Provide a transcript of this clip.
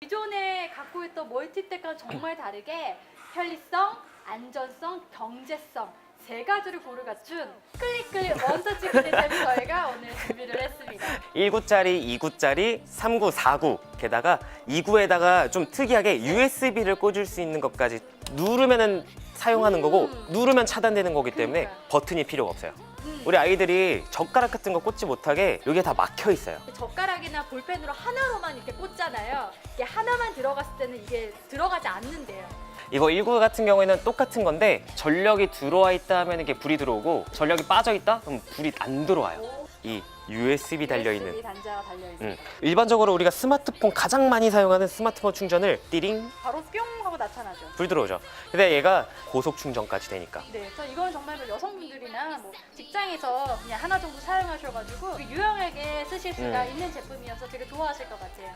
기존에 갖고 있던 멀티탭과 정말 다르게 편리성, 안전성, 경제성 세 가지를 고루 갖춘 클릭 클릭 원터치 클리템 저희가 오늘 준비를 했습니다. 1구짜리, 2구짜리, 3구, 4구. 게다가 2구에다가 좀 특이하게 USB를 꽂을 수 있는 것까지 누르면은 사용하는 거고 음. 누르면 차단되는 거기 때문에 그러니까요. 버튼이 필요가 없어요. 음. 우리 아이들이 젓가락 같은 거 꽂지 못하게 여기에 다 막혀 있어요. 젓가락이나 볼펜으로 하나로만 이렇게 꽂잖아요. 이게 하나만 들어갔을 때는 이게 들어가지 않는데요. 이거 1구 같은 경우에는 똑같은 건데 전력이 들어와 있다 하면 이게 불이 들어오고 전력이 빠져 있다? 그럼 불이 안 들어와요. 이 USB 달려 있는 USB 단자가 달려 있는. 음. 일반적으로 우리가 스마트폰 가장 많이 사용하는 스마트폰 충전을 띠링 바로 뿅 하고 나타나죠. 불 들어오죠. 근데 얘가 고속 충전까지 되니까. 네, 저 이건 정말 뭐 여성분들이나 뭐 직장에서 그냥 하나 정도 사용하셔가지고 유용하게 쓰실 수가 음. 있는 제품이어서 되게 좋아하실 것 같아요.